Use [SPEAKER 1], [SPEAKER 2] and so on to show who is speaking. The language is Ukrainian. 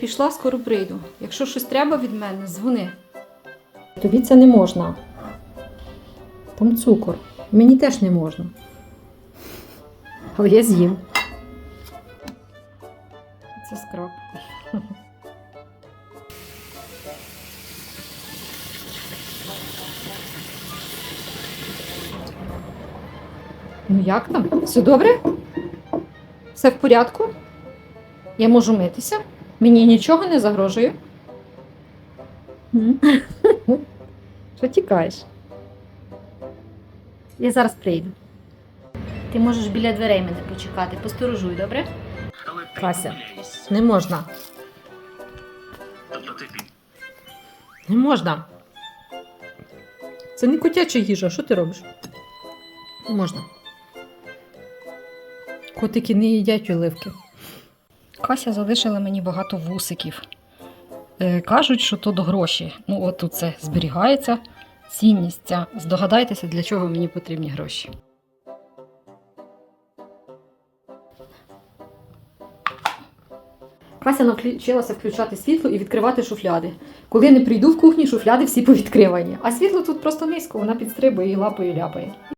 [SPEAKER 1] Пішла, скоро прийду. Якщо щось треба від мене, дзвони.
[SPEAKER 2] Тобі це не можна. Там цукор. Мені теж не можна. Але я з'їм.
[SPEAKER 1] Це скраб. Ну як там? Все добре? Все в порядку? Я можу митися? Мені нічого не загрожує.
[SPEAKER 2] Що тікаєш? Я зараз прийду.
[SPEAKER 1] Ти можеш біля дверей мене почекати, посторожуй, добре?
[SPEAKER 2] Кася, не можна.
[SPEAKER 3] Тобто
[SPEAKER 2] Не можна. Це не котяча їжа, що ти робиш? Не можна. Котики не їдять оливки.
[SPEAKER 1] Кася залишила мені багато вусиків. Е, кажуть, що то до гроші. Ну, от тут це зберігається, цінність ця. Здогадайтеся, для чого мені потрібні гроші. Кася навчилася включати світло і відкривати шуфляди. Коли не прийду в кухні, шуфляди всі повідкривані. А світло тут просто низько, вона підстрибує і лапою ляпає.